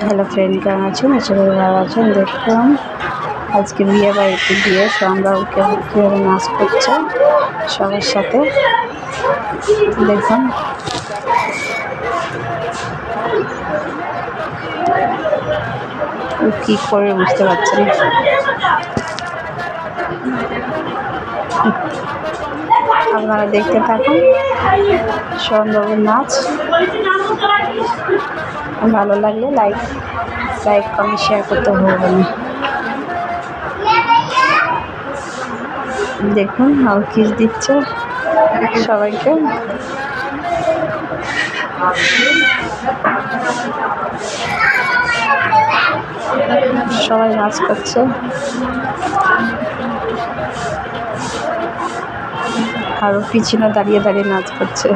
Hello friend কেমন আছেন? আশা করি ভালো আছেন। দেখলাম আজকে বিয়ে বাড়িতে গিয়ে সন্ধ্যা কীভাবে নাচ করছে সবার সাথে। দেখুন কী করে বুঝতে পারছি না। আপনারা দেখতে থাকুন। সৌন্দর্যের নাচ ভালো লাগলে লাইক লাইক কমেন্ট শেয়ার করতে ভুলবেন না। দেখুন আর কিস দিচ্ছে সবাইকে। সবাই নাচ করছে আরও পিছনে দাঁড়িয়ে দাঁড়িয়ে নাচ করছে।